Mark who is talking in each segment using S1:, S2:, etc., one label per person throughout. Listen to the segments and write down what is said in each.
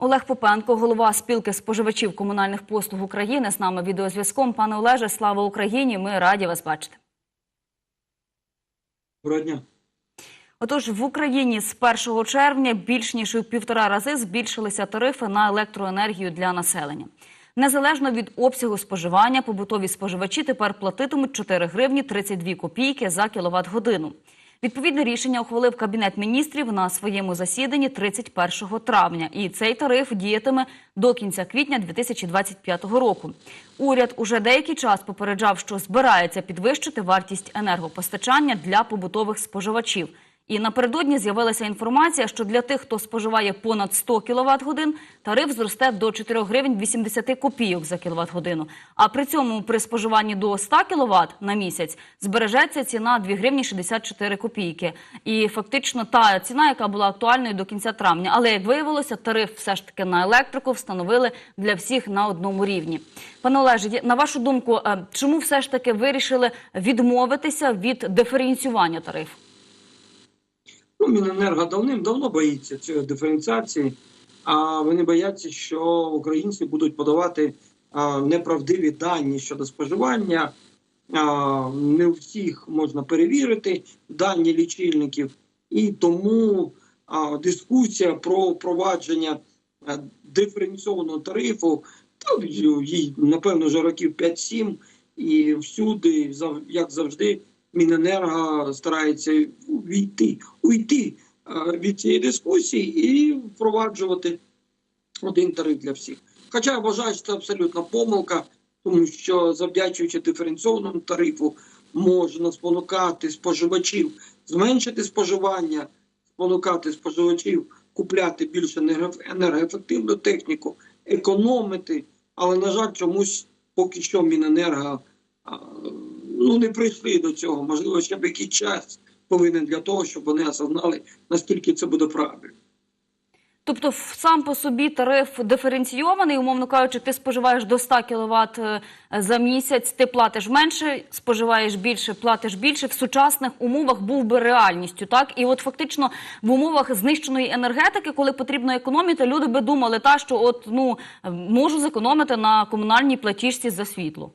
S1: Олег Попенко, голова спілки споживачів комунальних послуг України, з нами відеозв'язком. Пане Олеже, слава Україні! Ми раді вас бачити.
S2: Доброго дня.
S1: Отож, в Україні з 1 червня більш ніж у півтора рази збільшилися тарифи на електроенергію для населення. Незалежно від обсягу споживання, побутові споживачі тепер платитимуть 4 гривні 32 копійки за кіловат-годину. Відповідне рішення ухвалив Кабінет міністрів на своєму засіданні 31 травня. І цей тариф діятиме до кінця квітня 2025 року. Уряд уже деякий час попереджав, що збирається підвищити вартість енергопостачання для побутових споживачів. І напередодні з'явилася інформація, що для тих, хто споживає понад 100 кВт годин, тариф зросте до 4 гривень 80 копійок за кіловат годину. А при цьому при споживанні до 100 кВт на місяць збережеться ціна 2 гривні 64 копійки. І фактично та ціна, яка була актуальною до кінця травня. Але як виявилося, тариф все ж таки на електрику встановили для всіх на одному рівні. Пане Олеже, на вашу думку, е, чому все ж таки вирішили відмовитися від диференціювання тарифу?
S2: Ну, Міненерго давним-давно боїться цієї диференціації, а вони бояться, що українці будуть подавати а, неправдиві дані щодо споживання. А, не всіх можна перевірити дані лічильників, і тому а, дискусія про впровадження а, диференційованого тарифу, та їй, напевно, вже років 5-7, і всюди, як завжди, Міненерго старається війти, уйти е, від цієї дискусії і впроваджувати один тариф для всіх. Хоча я вважаю, що це абсолютна помилка, тому що завдячуючи диференційованому тарифу, можна спонукати споживачів, зменшити споживання, спонукати споживачів купляти більш енергоефективну техніку, економити. Але, на жаль, чомусь поки що Міненерго ну, не прийшли до цього. Можливо, ще б якийсь час повинен для того, щоб вони осознали, наскільки це буде правильно.
S1: Тобто, сам по собі тариф диференційований, умовно кажучи, ти споживаєш до 100 кВт за місяць, ти платиш менше, споживаєш більше, платиш більше. В сучасних умовах був би реальністю, так? І от фактично в умовах знищеної енергетики, коли потрібно економити, люди би думали, та що от ну можу зекономити на комунальній платіжці за світло.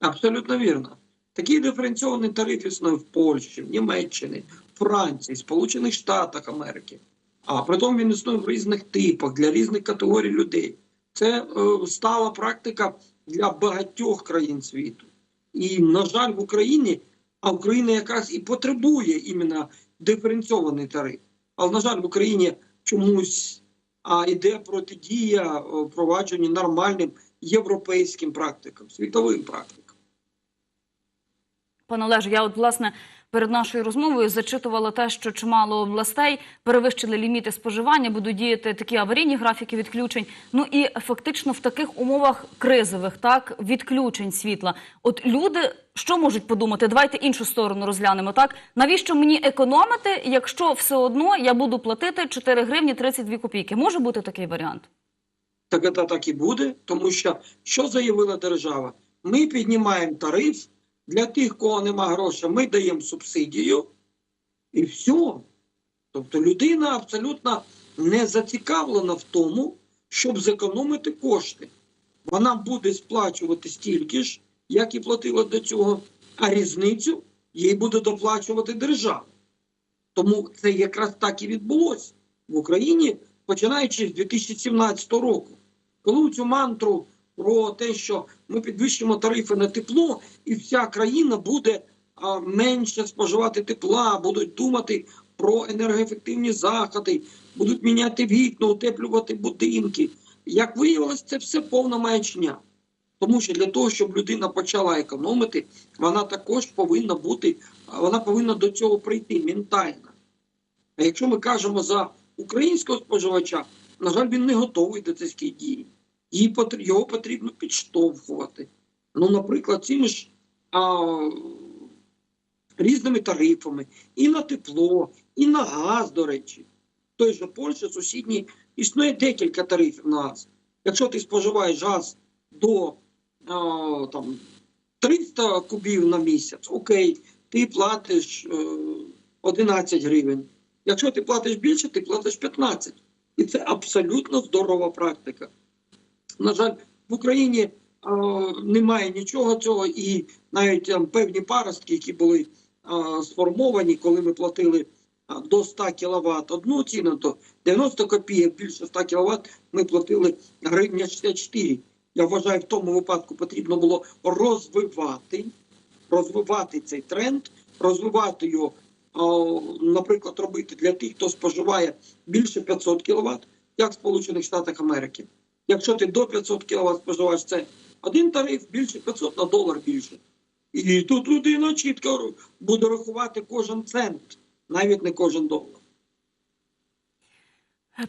S2: Абсолютно вірно. Такий диференційований тариф існує в Польщі, в Німеччині, Франції, Сполучених Штатах Америки. А притом він існує в різних типах для різних категорій людей. Це е, стала практика для багатьох країн світу. І, на жаль, в Україні, а Україна якраз і потребує іменно диференційований тариф. Але, на жаль, в Україні чомусь а, йде протидія е, впровадженню нормальним європейським практикам, світовим практикам.
S1: Пане Олеже, я от власне перед нашою розмовою зачитувала те, що чимало областей перевищили ліміти споживання, будуть діяти такі аварійні графіки відключень. Ну і фактично в таких умовах кризових, так відключень світла. От люди що можуть подумати? Давайте іншу сторону розглянемо. Так навіщо мені економити, якщо все одно я буду платити 4 гривні 32 копійки? Може бути такий варіант?
S2: Так це так і буде, тому що що заявила держава? Ми піднімаємо тариф для тих, кого нема грошей, ми даємо субсидію і все. Тобто людина абсолютно не зацікавлена в тому, щоб зекономити кошти. Вона буде сплачувати стільки ж, як і платила до цього, а різницю їй буде доплачувати держава. Тому це якраз так і відбулося в Україні, починаючи з 2017 року. Коли цю мантру про те, що ми підвищимо тарифи на тепло, і вся країна буде менше споживати тепла, будуть думати про енергоефективні заходи, будуть міняти вікна, утеплювати будинки. Як виявилось, це все повна маячня. Тому що для того, щоб людина почала економити, вона також повинна бути, вона повинна до цього прийти ментально. А якщо ми кажемо за українського споживача, на жаль, він не готовий до цих дій. Потр- Його потрібно підштовхувати. Ну, наприклад, цими ж а, різними тарифами і на тепло, і на газ, до речі. Той же Польщі сусідній існує декілька тарифів на газ. Якщо ти споживаєш газ до а, там, 300 кубів на місяць, окей, ти платиш е, 11 гривень. Якщо ти платиш більше, ти платиш 15. І це абсолютно здорова практика. На жаль, в Україні е, немає нічого цього, і навіть там, певні паростки, які були е, сформовані, коли ми платили е, до 100 кВт одну ціну, то 90 копійок більше 100 кВт ми платили гривня 64. Я вважаю, в тому випадку потрібно було розвивати, розвивати цей тренд, розвивати його, наприклад, робити для тих, хто споживає більше 500 кВт, як в Сполучених Штатах Америки. Якщо ти до 500 кВт споживаєш, це один тариф, більше 500 на долар більше. І тут людина чітко буде рахувати кожен цент, навіть не кожен долар.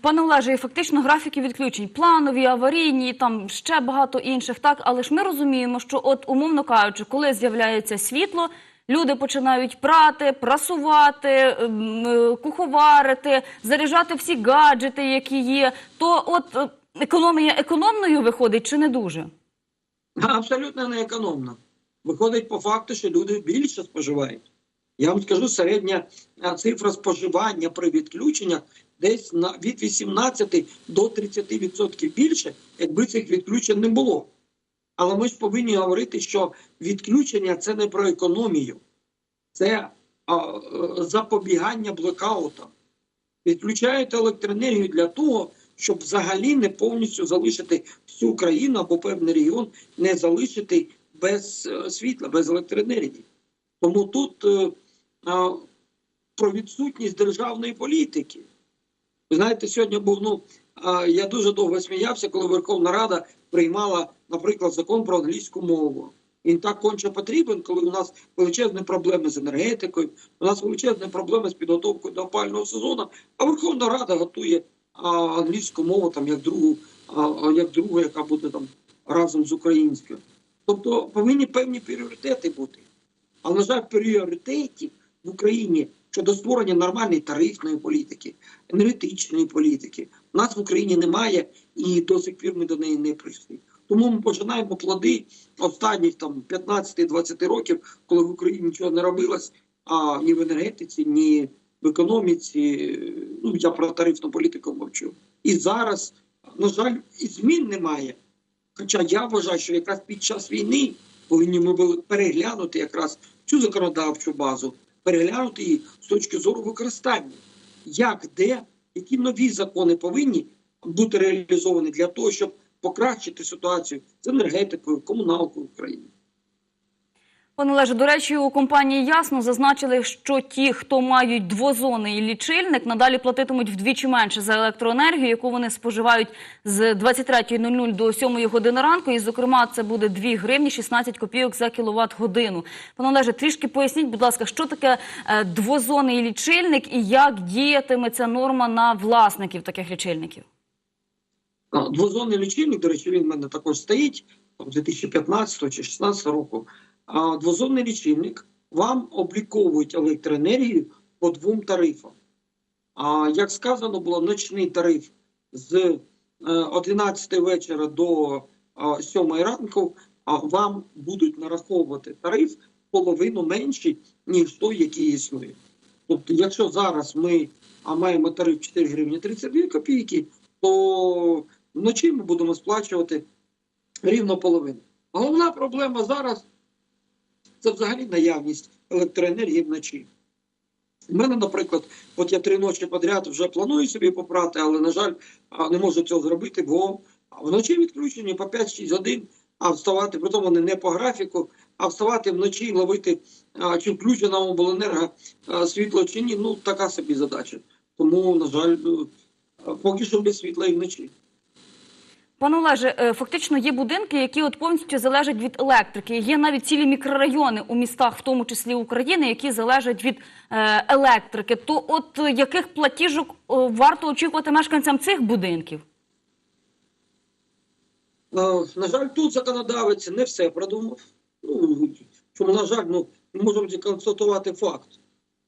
S1: Пане Олеже, і фактично графіки відключень планові, аварійні, там ще багато інших. Так, але ж ми розуміємо, що, от умовно кажучи, коли з'являється світло, люди починають прати, прасувати, ем, е, куховарити, заряджати всі гаджети, які є. То от е, економія економною виходить чи не дуже?
S2: Абсолютно не економно. Виходить по факту, що люди більше споживають. Я вам скажу, середня цифра споживання при відключеннях десь на від 18 до 30% більше, якби цих відключень не було. Але ми ж повинні говорити, що відключення це не про економію, це а, е, запобігання блекаутам. Відключають електроенергію для того, щоб взагалі не повністю залишити всю країну або певний регіон не залишити без е, світла, без електроенергії. Тому тут е, а, про відсутність державної політики. Ви знаєте, сьогодні був ну а, я дуже довго сміявся, коли Верховна Рада приймала, наприклад, закон про англійську мову. Він так конче потрібен, коли у нас величезні проблеми з енергетикою, у нас величезні проблеми з підготовкою до опального сезону, а Верховна Рада готує англійську мову там як другу, як другу, яка буде там разом з українською. Тобто повинні певні пріоритети бути. Але, на жаль, пріоритетів в Україні щодо створення нормальної тарифної політики, енергетичної політики. У нас в Україні немає і до сих пір ми до неї не прийшли. Тому ми починаємо плоди останніх там 15-20 років, коли в Україні нічого не робилось, а ні в енергетиці, ні в економіці. Ну я про тарифну політику мовчу. І зараз, на жаль, і змін немає. Хоча я вважаю, що якраз під час війни повинні ми були переглянути якраз цю законодавчу базу, переглянути її з точки зору використання. Як, де, які нові закони повинні бути реалізовані для того, щоб покращити ситуацію з енергетикою, комуналкою в Україні.
S1: Пане Олеже, до речі, у компанії ясно зазначили, що ті, хто мають двозонний лічильник, надалі платитимуть вдвічі менше за електроенергію, яку вони споживають з 23.00 до 7 години ранку. І, зокрема, це буде 2 гривні 16 копійок за кіловат годину. Пане Олеже, трішки поясніть, будь ласка, що таке е, двозонний лічильник і як діятиме ця норма на власників таких лічильників?
S2: А, Двозонний лічильник, до речі, він в мене також стоїть там, 2015 чи 2016 року. А двозонний лічильник вам обліковують електроенергію по двом тарифам. А як сказано, було ночний тариф з е, 11 вечора до е, 7 ранку, а вам будуть нараховувати тариф половину менший, ніж той, який існує. Тобто, якщо зараз ми маємо тариф 4 гривні 32 копійки, то вночі ми будемо сплачувати рівно половину. Головна проблема зараз це взагалі наявність електроенергії вночі. У мене, наприклад, от я три ночі подряд вже планую собі попрати, але, на жаль, не можу цього зробити, бо вночі відключені по 5-6 годин, а вставати, при тому не по графіку, а вставати вночі і ловити, чи включена обленерго світло чи ні, ну така собі задача. Тому, на жаль, ну, поки що без світла і вночі.
S1: Пане Олеже, е, фактично є будинки, які от повністю залежать від електрики. Є навіть цілі мікрорайони у містах, в тому числі України, які залежать від е, електрики. То от е, яких платіжок варто очікувати мешканцям цих будинків?
S2: На жаль, тут законодавець не все продумав. Ну, чому, на жаль, ну, ми можемо констатувати факт.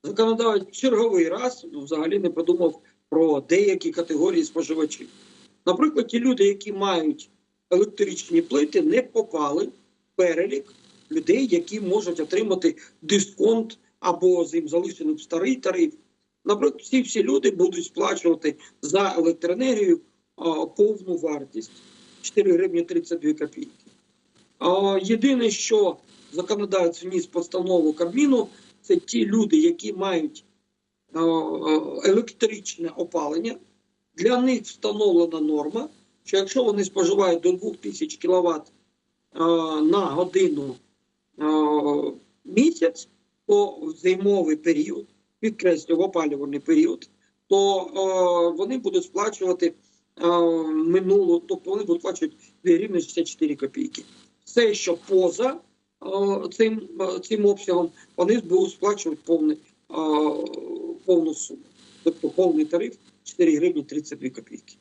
S2: Законодавець черговий раз ну, взагалі не подумав про деякі категорії споживачів. Наприклад, ті люди, які мають електричні плити, не попали в перелік людей, які можуть отримати дисконт або з їм залишений старий тариф, Наприклад, всі всі люди будуть сплачувати за електроенергію а, повну вартість 4 гривні 32 копійки. А, Єдине, що законодавець вніс постанову Кабміну, це ті люди, які мають а, електричне опалення. Для них встановлена норма, що якщо вони споживають до 2000 кВт на годину місяць, то в зимовий період, підкреслю, в опалювальний період, то вони будуть сплачувати минулу, тобто вони будуть сплачувати 2 гривні 64 копійки. Все, що поза цим, цим обсягом, вони будуть сплачувати повний, повну суму. Тобто повний тариф 4 гривні 32 копійки.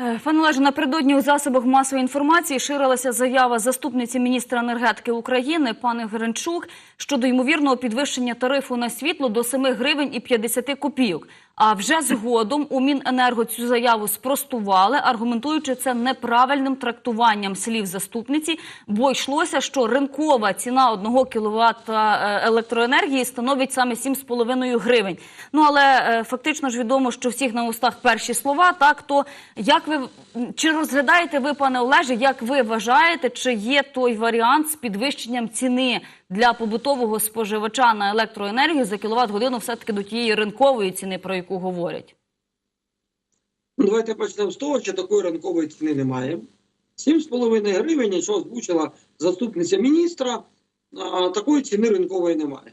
S1: Е, Пане Олеже, напередодні у засобах масової інформації ширилася заява заступниці міністра енергетики України пани Гринчук щодо ймовірного підвищення тарифу на світло до 7 гривень і 50 копійок. А вже згодом у Міненерго цю заяву спростували, аргументуючи це неправильним трактуванням слів заступниці, бо йшлося, що ринкова ціна 1 кВт електроенергії становить саме 7,5 гривень. Ну але е, фактично ж відомо, що всіх на устах перші слова. Так то як ви чи розглядаєте ви, пане Олеже, як ви вважаєте, чи є той варіант з підвищенням ціни для побутового споживача на електроенергію за кіловат годину все таки до тієї ринкової ціни, про яку говорять?
S2: Ну, давайте почнемо з того, що такої ранкової ціни немає. 7,5 гривень, що озвучила заступниця міністра, такої ціни ринкової немає.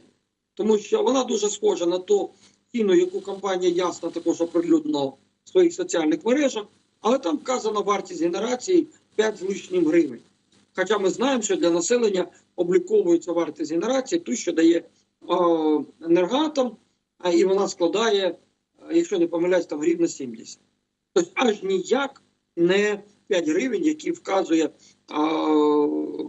S2: Тому що вона дуже схожа на ту ціну, яку компанія Ясна також оприлюднила в своїх соціальних мережах, але там вказана вартість генерації 5 з лишнім гривень. Хоча ми знаємо, що для населення обліковується вартість генерації, ту, що дає е, енергатом, а, і вона складає, якщо не помиляюсь, там гривна 70. Тобто аж ніяк не 5 гривень, які вказує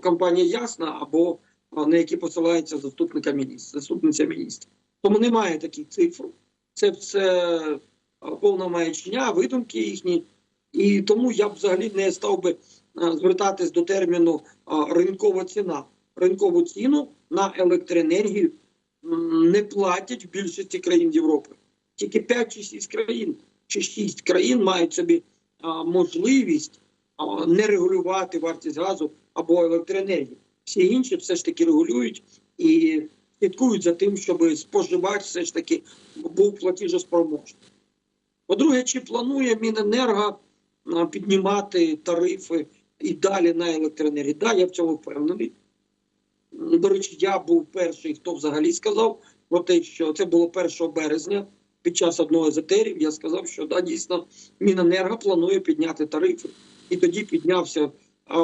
S2: компанія Ясна або на які посилається заступника міністра, заступниця міністра. Тому немає таких цифр. Це все повна маячня, видумки їхні. І тому я б взагалі не став би звертатись до терміну ринкова ціна. Ринкову ціну на електроенергію не платять в більшості країн Європи. Тільки 5 чи 6 країн чи 6 країн мають собі а, можливість а, не регулювати вартість газу або електроенергії. Всі інші все ж таки регулюють і слідкують за тим, щоб споживач все ж таки був платіжоспроможний. По-друге, чи планує Міненерго піднімати тарифи і далі на електроенергію? Да, я в цьому впевнений. До речі, я був перший, хто взагалі сказав про те, що це було 1 березня під час одного з етерів. Я сказав, що да, дійсно Міненерго планує підняти тарифи. І тоді піднявся а,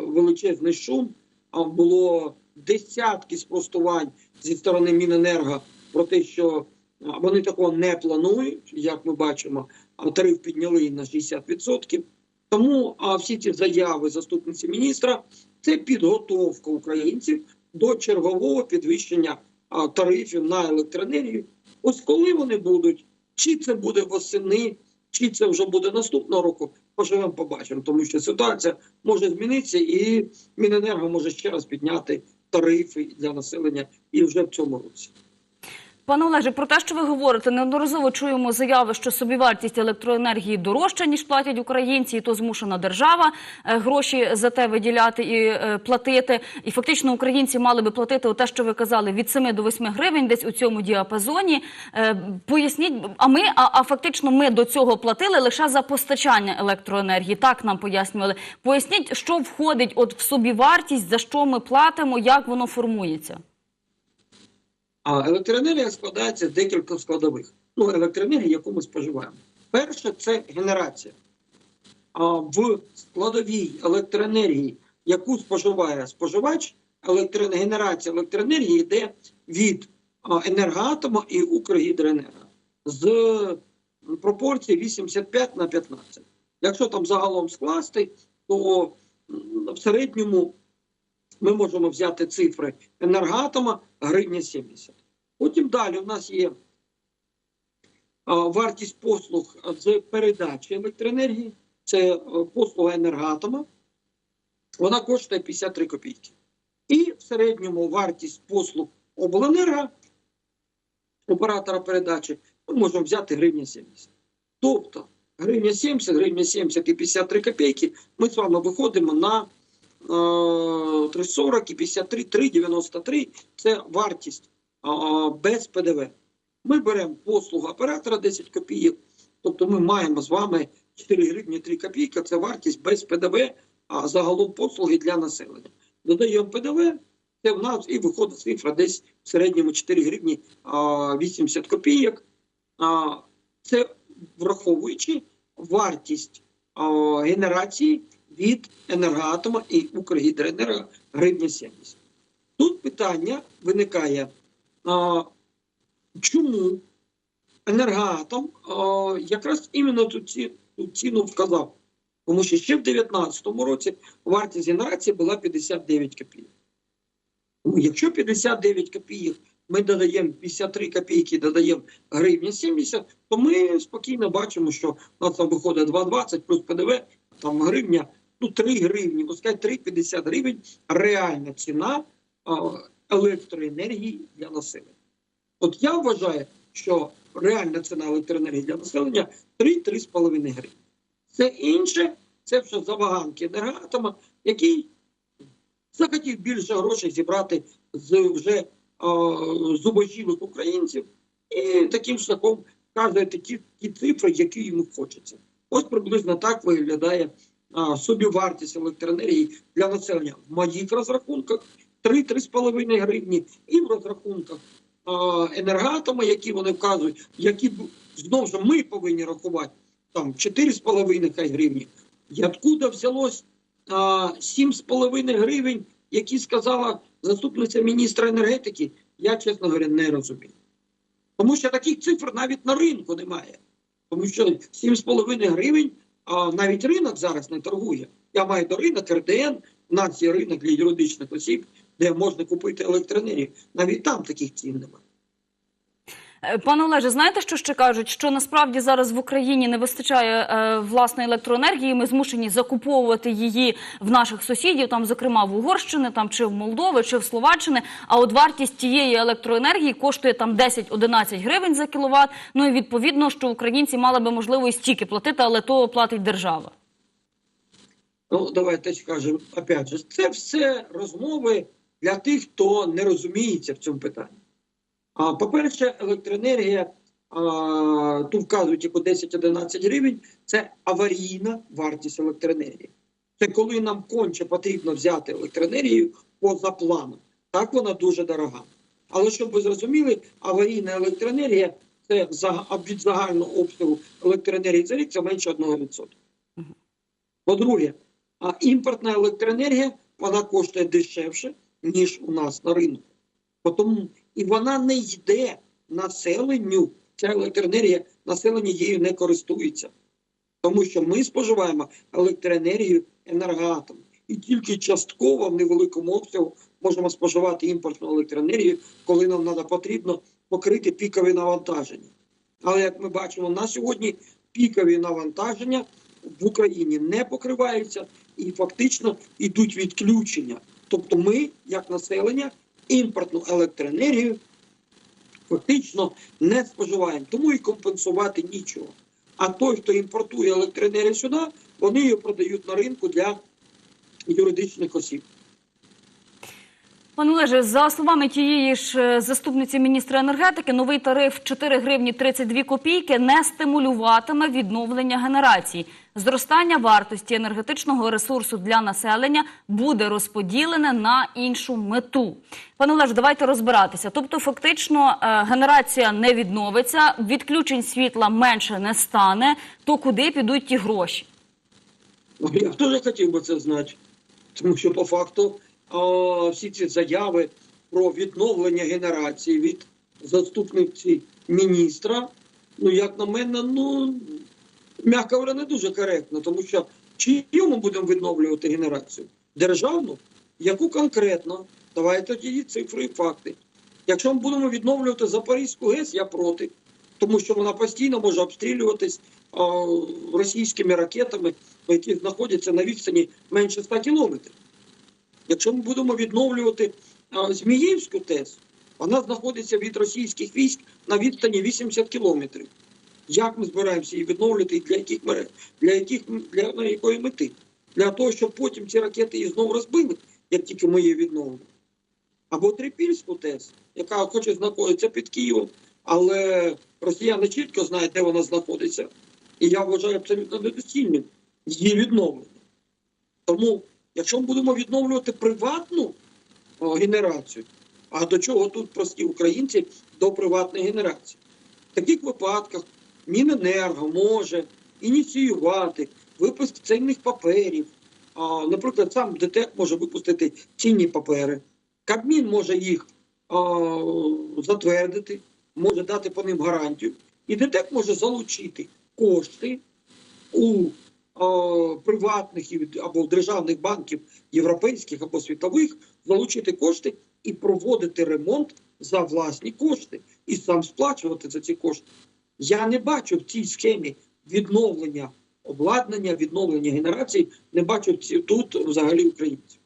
S2: величезний шум. А, було десятки спростувань зі сторони Міненерго про те, що вони такого не планують, як ми бачимо, а тариф підняли на 60%. Тому а, всі ці заяви заступниці міністра це підготовка українців до чергового підвищення тарифів на електроенергію. Ось коли вони будуть, чи це буде восени, чи це вже буде наступного року, поживемо, побачимо, тому що ситуація може змінитися, і Міненерго може ще раз підняти тарифи для населення і вже в цьому році.
S1: Пане Олеже, про те, що ви говорите, неодноразово чуємо заяви, що собівартість електроенергії дорожча, ніж платять українці, і то змушена держава е, гроші за те виділяти і е, платити. І фактично українці мали би платити те, що ви казали, від 7 до 8 гривень, десь у цьому діапазоні. Е, Поясніть, а ми, а, а фактично ми до цього платили лише за постачання електроенергії. Так нам пояснювали. Поясніть, що входить от в собівартість, за що ми платимо, як воно формується.
S2: А електроенергія складається з декількох складових. Ну, електроенергія, яку ми споживаємо. Перше це генерація. А в складовій електроенергії, яку споживає споживач, електрогенерація електроенергії йде від енергоатома і Укргідроенерго з пропорції 85 на 15. Якщо там загалом скласти, то в середньому ми можемо взяти цифри енергоатома гривня 70. Потім далі у нас є вартість послуг з передачі електроенергії. Це е, послуга енергоатома. Вона коштує 53 копійки. І в середньому вартість послуг обленерго оператора передачі, ми можемо взяти гривня 70. Тобто гривня 70, гривня 70 і 53 копійки, ми з вами виходимо на 340 і 53, 3,93 – це вартість е, без ПДВ. Ми беремо послугу оператора 10 копійок, тобто ми маємо з вами 4 гривні 3 копійки, це вартість без ПДВ, а загалом послуги для населення. Додаємо ПДВ, це в нас і виходить цифра десь в середньому 4 гривні 80 копійок. Це враховуючи вартість генерації від енергоатома і Укргідроенерго гривня 70. Тут питання виникає, а, чому енергоатом а, якраз іменно ту, ці, ту ціну вказав. Тому що ще в 2019 році вартість генерації була 59 копійок. Ну, якщо 59 копійок ми додаємо 53 копійки, додаємо гривня 70, то ми спокійно бачимо, що у нас там виходить 2,20 плюс ПДВ, там гривня, ну 3 гривні, пускай 3,50 гривень реальна ціна електроенергії для населення. От я вважаю, що реальна ціна електроенергії для населення 3-3,5 гривні. Це інше, це вже забаганки енергоатома, який захотів більше грошей зібрати з вже зубожілих українців і таким шляхом вказує ті, ті цифри, які йому хочеться. Ось приблизно так виглядає собівартість електроенергії для населення в моїх розрахунках 3-3,5 гривні, і в розрахунках а, які вони вказують, які знову ж ми повинні рахувати там 4,5 хай гривні. І откуда взялось 7,5 гривень, які сказала заступниця міністра енергетики, я, чесно говоря, не розумію. Тому що таких цифр навіть на ринку немає. Тому що 7,5 гривень навіть ринок зараз не торгує. Я маю до ринок РДН, у нас є ринок для юридичних осіб, де можна купити електроенергію. Навіть там таких цін немає.
S1: Е, Пане Олеже, знаєте, що ще кажуть? Що насправді зараз в Україні не вистачає е, власної електроенергії. Ми змушені закуповувати її в наших сусідів, там, зокрема, в Угорщини, там чи в Молдови, чи в Словаччини. А от вартість тієї електроенергії коштує там 10-11 гривень за кіловат. Ну і відповідно, що українці мали би можливо і стільки платити, але то платить держава.
S2: Ну, давайте скажемо, опять же, це все розмови для тих, хто не розуміється в цьому питанні. А, по-перше, електроенергія, тут вказують яку 10-11 гривень, це аварійна вартість електроенергії. Це коли нам конче потрібно взяти електроенергію поза планом. Так вона дуже дорога. Але щоб ви зрозуміли, аварійна електроенергія це від загального обсягу електроенергії за рік це менше 1%. По-друге, імпортна електроенергія вона коштує дешевше, ніж у нас на ринку. Тому і вона не йде населенню. Ця електроенергія населення її не користується. Тому що ми споживаємо електроенергію енергоатом. І тільки частково в невеликому обсягу можемо споживати імпортну електроенергію, коли нам треба потрібно покрити пікові навантаження. Але як ми бачимо, на сьогодні пікові навантаження в Україні не покриваються і фактично йдуть відключення. Тобто ми, як населення, імпортну електроенергію фактично не споживаємо, тому і компенсувати нічого. А той, хто імпортує електроенергію сюди, вони її продають на ринку для юридичних осіб.
S1: Пане Олеже, за словами тієї ж е, заступниці міністра енергетики, новий тариф 4 гривні 32 копійки не стимулюватиме відновлення генерації. Зростання вартості енергетичного ресурсу для населення буде розподілене на іншу мету. Пане Олеже, давайте розбиратися. Тобто, фактично, е, генерація не відновиться, відключень світла менше не стане. То куди підуть ті гроші?
S2: Ну, Я б теж хотів би це знати, тому що по факту всі ці заяви про відновлення генерації від заступниці міністра, ну як на мене, ну м'яко говоря, не дуже коректно, тому що чию ми будемо відновлювати генерацію? Державну? Яку конкретно? Давайте тоді цифри і факти. Якщо ми будемо відновлювати Запорізьку ГЕС, я проти, тому що вона постійно може обстрілюватись а, російськими ракетами, які знаходяться на відстані менше 100 кілометрів. Якщо ми будемо відновлювати Зміївську ТЕС, Вона знаходиться від російських військ на відстані 80 кілометрів. Як ми збираємося її відновлювати і для яких мереж, для яких для на якої мети? Для того, щоб потім ці ракети її знову розбили, як тільки ми її відновимо. Або Трипільську ТЕС, яка хоче знаходиться під Києвом, але росіяни чітко знають, де вона знаходиться. І я вважаю абсолютно недоцільним її відновлення. Тому, якщо ми будемо відновлювати приватну генерацію, а до чого тут прості українці до приватної генерації? В таких випадках Міненерго може ініціювати випуск цінних паперів. Наприклад, сам ДТЕК може випустити цінні папери. Кабмін може їх затвердити, може дати по ним гарантію. І ДТЕК може залучити кошти у а, приватних або державних банків європейських або світових, залучити кошти і проводити ремонт за власні кошти і сам сплачувати за ці кошти. Я не бачу в цій схемі відновлення обладнання, відновлення генерації, не бачу тут взагалі українців.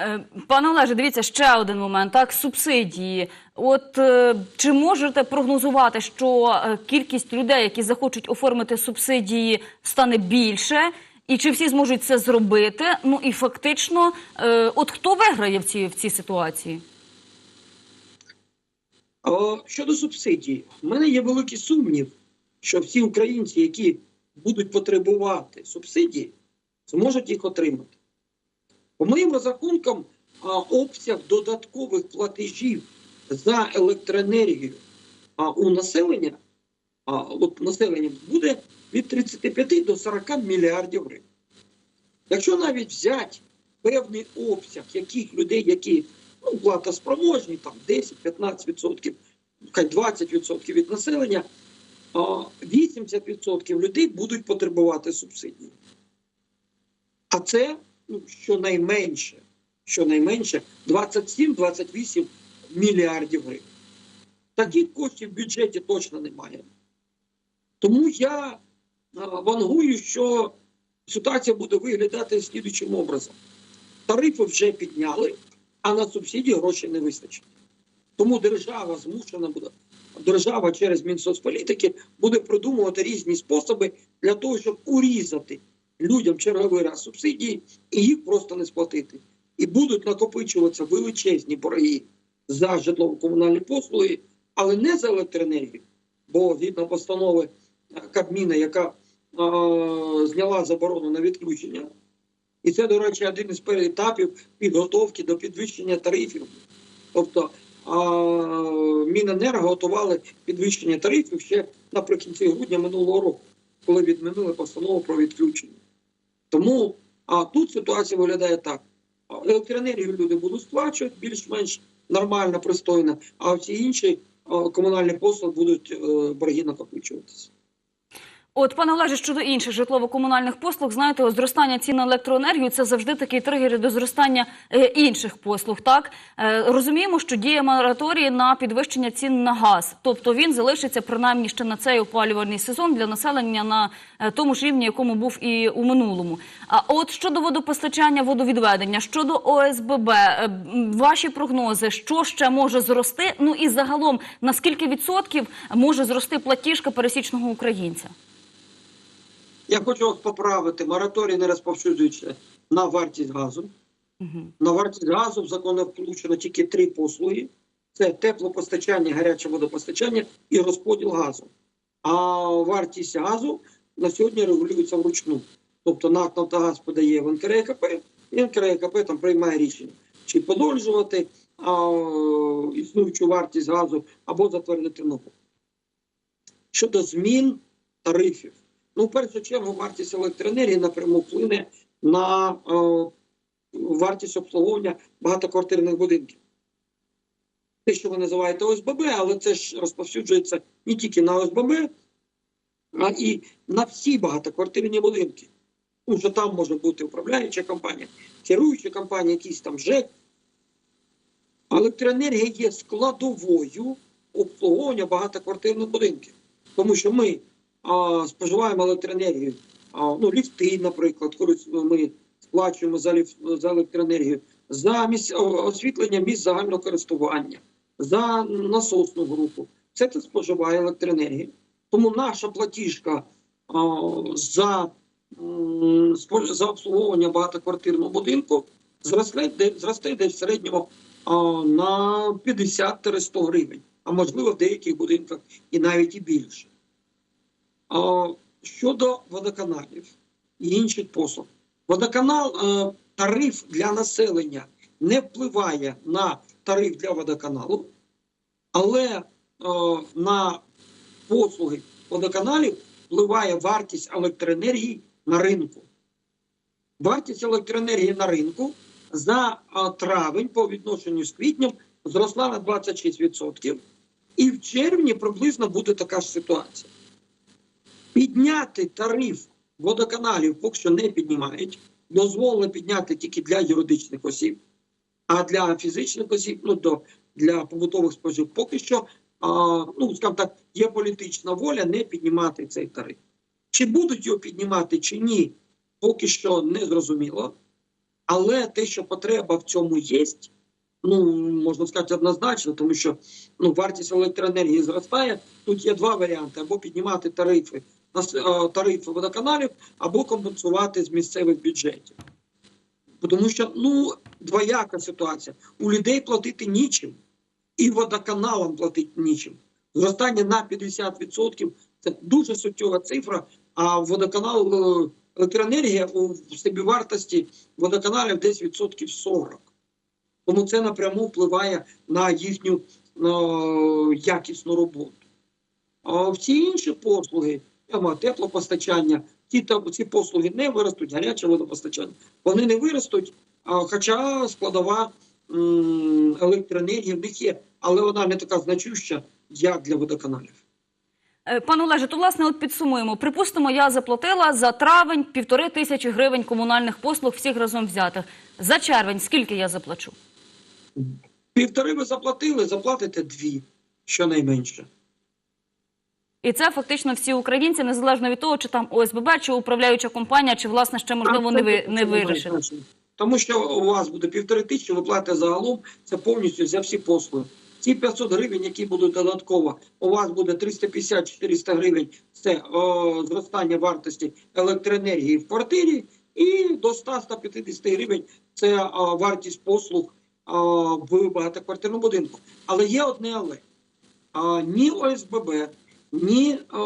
S1: Е, Пане Олеже, дивіться ще один момент. Так, субсидії. От е, чи можете прогнозувати, що е, кількість людей, які захочуть оформити субсидії, стане більше? І чи всі зможуть це зробити? Ну і фактично, от хто виграє в цій, в цій ситуації?
S2: А щодо субсидій, в мене є великий сумнів, що всі українці, які будуть потребувати субсидії, зможуть їх отримати. По моїм розрахункам, обсяг додаткових платежів за електроенергію у населення, от населення буде від 35 до 40 мільярдів гривень. Якщо навіть взяти певний обсяг яких людей, які ну, платоспроможні, там 10-15%, хай 20% від населення, 80% людей будуть потребувати субсидії. А це ну, щонайменше, щонайменше 27-28 мільярдів гривень. Таких коштів в бюджеті точно немає. Тому я вангую, що ситуація буде виглядати слідуючим образом. Тарифи вже підняли, а на субсидії грошей не вистачить. Тому держава змушена буде, держава через Мінсоцполітики буде придумувати різні способи для того, щоб урізати людям черговий раз субсидії і їх просто не сплатити. І будуть накопичуватися величезні борги за житлово-комунальні послуги, але не за електроенергію. Бо згідно постанови е, Кабміна, яка е, зняла заборону на відключення, і це, до речі, один із етапів підготовки до підвищення тарифів. Тобто а, Міненерго готували підвищення тарифів ще наприкінці грудня минулого року, коли відмінили постанову про відключення. Тому а тут ситуація виглядає так: електроенергію люди будуть сплачувати більш-менш нормально, пристойно, а всі інші комунальні послуги будуть е, борги накопичуватися.
S1: От, пане Олеже, щодо інших житлово-комунальних послуг, знаєте, зростання цін на електроенергію це завжди такий тригер до зростання е, інших послуг. Так е, розуміємо, що діє мораторій на підвищення цін на газ, тобто він залишиться принаймні ще на цей опалювальний сезон для населення на е, тому ж рівні, якому був і у минулому. А от щодо водопостачання, водовідведення, щодо ОСББ, ваші прогнози, що ще може зрости? Ну і загалом на скільки відсотків може зрости платіжка пересічного українця?
S2: Я хочу вас поправити. Мораторій не розповсюджується на вартість газу.
S1: Мгм.
S2: На вартість газу в закон включено тільки три послуги: це теплопостачання, гаряче водопостачання і розподіл газу. А вартість газу на сьогодні регулюється вручну. Тобто НАК «Нафтогаз» подає в НКРЕКП, і НКРЕКП там приймає рішення, чи подовжувати а, існуючу вартість газу або затвердити нову. Щодо змін тарифів, ну в першу чергу вартість електроенергії напряму вплине на е, вартість обслуговування багатоквартирних будинків. Те, що ви називаєте ОСББ, але це ж розповсюджується не тільки на ОСББ, а і на всі багатоквартирні будинки. Тому там може бути управляюча компанія, керуюча компанія, якийсь там ЖЕК. Електроенергія є складовою обслуговування багатоквартирних будинків. Тому що ми а, споживаємо електроенергію, а, ну, ліфти, наприклад, коли ми сплачуємо за, ліф, за електроенергію, за місць, освітлення місць загального користування, за насосну групу. Все це споживає електроенергію. Тому наша платіжка за, за обслуговування багатоквартирного будинку зросте, де- зросте десь в середньому о, на 50-100 гривень, а можливо в деяких будинках і навіть і більше. Щодо водоканалів і інших послуг, водоканал е, тариф для населення не впливає на тариф для водоканалу, але е, на послуги водоканалів впливає вартість електроенергії на ринку. Вартість електроенергії на ринку за е, травень по відношенню з квітнем зросла на 26%, і в червні приблизно буде така ж ситуація. Підняти тариф водоканалів поки що не піднімають. Дозволено підняти тільки для юридичних осіб, а для фізичних осіб, ну до для побутових спожив, поки що, а, ну скажімо так, є політична воля не піднімати цей тариф. Чи будуть його піднімати, чи ні, поки що не зрозуміло. Але те, що потреба в цьому є, ну можна сказати однозначно, тому що ну, вартість електроенергії зростає. Тут є два варіанти: або піднімати тарифи тарифи водоканалів, або компенсувати з місцевих бюджетів. Тому що ну двояка ситуація. У людей платити нічим, і водоканалам платити нічим. Зростання на 50% це дуже суттєва цифра. А водоканал е, електроенергія у собівартості водоканалів десь відсотків 40. Тому це напряму впливає на їхню е, якісну роботу. А всі інші послуги, прямо теплопостачання, ті, та- ці послуги не виростуть, гаряче водопостачання, вони не виростуть, хоча складова електроенергії в них є, але вона не така значуща, як для водоканалів.
S1: Е, Пане Олеже, то власне от підсумуємо. Припустимо, я заплатила за травень півтори тисячі гривень комунальних послуг всіх разом взятих. За червень скільки я заплачу?
S2: Півтори ви заплатили, заплатите дві, щонайменше.
S1: І це фактично всі українці, незалежно від того, чи там ОСББ, чи управляюча компанія, чи власне ще можливо не ви не вирішили.
S2: Тому що у вас буде півтори тисячі, ви платите загалом, це повністю за всі послуги. Ці 500 гривень, які будуть додатково, у вас буде 350-400 гривень. Це о, зростання вартості електроенергії в квартирі, і до 100-150 гривень це о, вартість послуг о, в багатоквартирному будинку. Але є одне але ні ОСББ, ні е,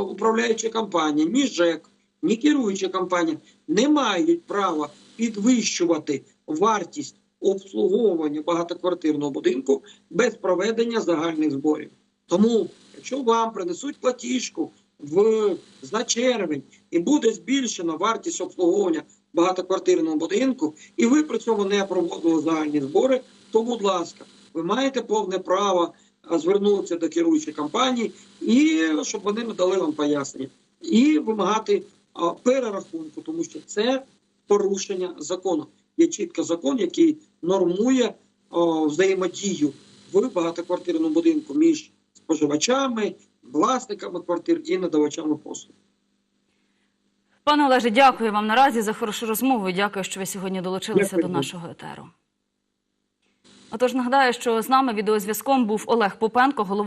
S2: управляюча компанія, ні ЖЕК, ні керуюча компанія не мають права підвищувати вартість обслуговування багатоквартирного будинку без проведення загальних зборів. Тому, якщо вам принесуть платіжку в за червень і буде збільшена вартість обслуговування багатоквартирного будинку, і ви при цьому не проводили загальні збори, то, будь ласка, ви маєте повне право звернутися до керуючої компанії, і щоб вони надали вам пояснення, і вимагати перерахунку, тому що це порушення закону. Є чітко закон, який нормує о, взаємодію в багатоквартирному будинку між споживачами, власниками квартир і надавачами послуг.
S1: Пане Олеже, дякую вам наразі за хорошу розмову. і Дякую, що ви сьогодні долучилися
S2: Дякую.
S1: до нашого етеру. Отож, нагадаю, що з нами відеозв'язком був Олег Попенко, голова.